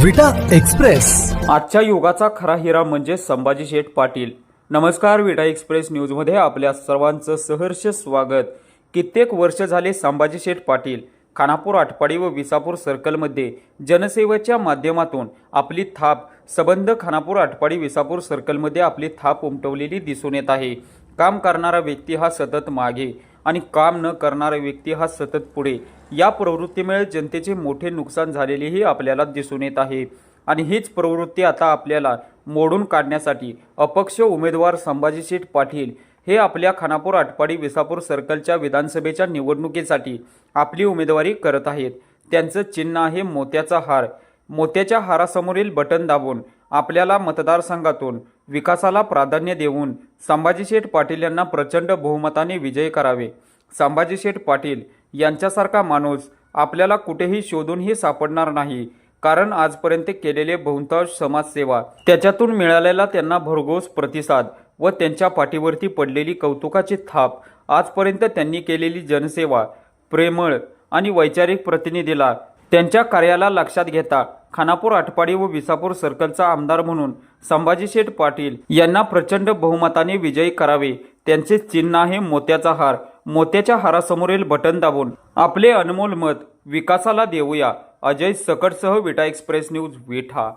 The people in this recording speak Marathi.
विटा एक्सप्रेस. आजच्या युगाचा खरा हिरा म्हणजे संभाजी शेठ पाटील. नमस्कार विटा एक्सप्रेस न्यूजमध्ये आपल्या सर्वांचं सहर्ष स्वागत. कित्येक वर्ष झाले संभाजी शेठ पाटील खानापूर आटपाडी व विसापूर सर्कलमध्ये जनसेवेच्या माध्यमातून आपली थाप सबंध खानापूर आटपाडी विसापूर सर्कलमध्ये आपली थाप उमटवलेली दिसून येत आहे. काम करणारा व्यक्ती हा सतत मागे. आणि काम न करणारा व्यक्ती हा सतत पुढे. या प्रवृत्तीमुळे जनतेचे मोठे नुकसान झालेलेही आपल्याला दिसून येत आहे. आणि हीच प्रवृत्ती आता आपल्याला मोडून काढण्यासाठी अपक्ष उमेदवार संभाजी शेठ पाटील हे आपल्या खानापूर आटपाडी विसापूर सर्कलच्या विधानसभेच्या निवडणुकीसाठी आपली उमेदवारी करत आहेत. त्यांचं चिन्ह आहे मोत्याचा हार. मोत्याच्या हारासमोरील बटन दाबून आपल्याला मतदारसंघातून विकासाला प्राधान्य देऊन संभाजी शेठ पाटील यांना प्रचंड बहुमताने विजय करावे. संभाजी शेठ पाटील यांच्यासारखा माणूस आपल्याला कुठेही शोधूनही सापडणार नाही. कारण आजपर्यंत केलेले बहुतांश समाजसेवा त्याच्यातून मिळालेला त्यांना भरघोस प्रतिसाद व त्यांच्या पाठीवरती पडलेली कौतुकाची थाप आजपर्यंत त्यांनी केलेली जनसेवा प्रेमळ आणि वैचारिक प्रतिनिधीला त्यांच्या कार्याला लक्षात घेता खानापूर आटपाडी व विसापूर सर्कलचा आमदार म्हणून संभाजी शेठ पाटील यांना प्रचंड बहुमताने विजयी करावे. त्यांचे चिन्ह आहे मोत्याचा हार. मोत्याच्या हारासमोरील बटन दाबून आपले अनमोल मत विकासाला देऊया. अजय सकटसह विटा एक्सप्रेस न्यूज विठा.